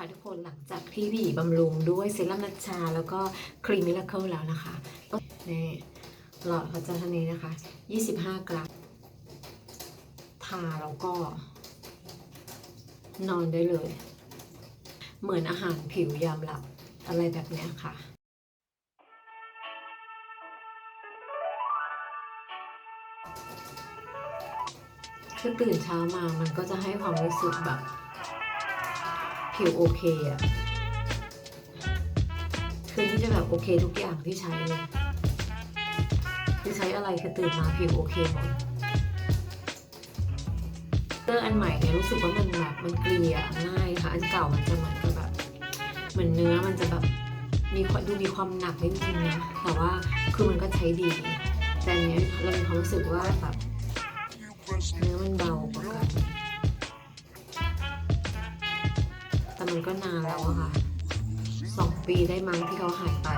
ค่ะทุกคนหลังจากที่พี่บำรุงด้วยเซรั่มนัชชา แล้วก็ครีมมิลเคิลแล้วนะคะนี่หลอดเขาจะเท่านี้นะคะ 25 กรัมทาแล้วก็ นอนได้เลย เหมือนอาหารผิวยามหลับอะไรแบบนี้ค่ะคือตื่นเช้ามามันก็จะให้ความรู้สึกแบบ ผิวโอเคอะคือที่จะแบบโอเคทุกอย่างที่ใช้เลยคือใช้อะไรคือตื่นมาผิวโอเคหมดเตอร์อันใหม่เนี่ยรู้สึกว่ามันแบบมันเกลี่ยง่ายค่ะอันเก่ามันจะเหมือนกับแบบเหมือนเนื้อมันจะแบบมีความดูมีความหนักนิดนึงนะแต่ว่าคือมันก็ใช้ดี แต่เนี้ยเรามีความรู้สึกว่าแบบเนื้อมันเบากว่า แต่มันก็นานแล้วอะค่ะสองปีได้มั้งที่เขาหายไป